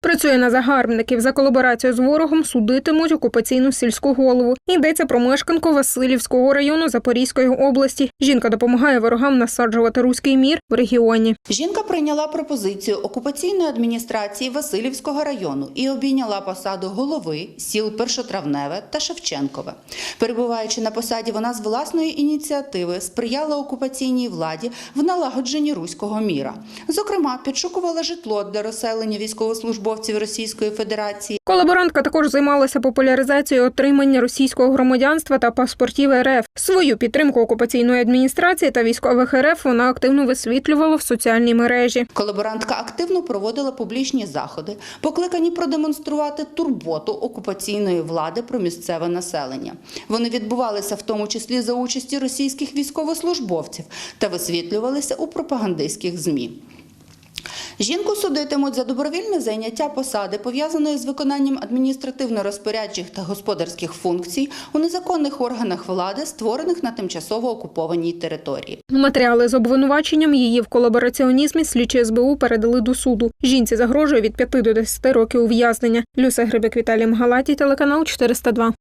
Працює на загарбників за колаборацію з ворогом. Судитимуть окупаційну сільську голову. Йдеться про мешканку Васильівського району Запорізької області. Жінка допомагає ворогам насаджувати руський мір в регіоні. Жінка прийняла пропозицію окупаційної адміністрації Васильівського району і обійняла посаду голови сіл Першотравневе та Шевченкове. Перебуваючи на посаді, вона з власної ініціативи сприяла окупаційній владі в налагодженні руського міра. Зокрема, підшукувала житло для розселення військовослужбовців Російської Федерації, Колаборантка також займалася популяризацією отримання російського громадянства та паспортів РФ. Свою підтримку окупаційної адміністрації та військових РФ вона активно висвітлювала в соціальній мережі. Колаборантка активно проводила публічні заходи, покликані продемонструвати турботу окупаційної влади про місцеве населення. Вони відбувалися в тому числі за участі російських військовослужбовців та висвітлювалися у пропагандистських змі. Жінку судитимуть за добровільне зайняття посади, пов'язаної з виконанням адміністративно-розпорядчих та господарських функцій у незаконних органах влади, створених на тимчасово окупованій території. Матеріали з обвинуваченням її в колабораціонізмі слідчі СБУ передали до суду. Жінці загрожує від 5 до 10 років ув'язнення. Люся Грибик Віталій Мгалатій, телеканал 402.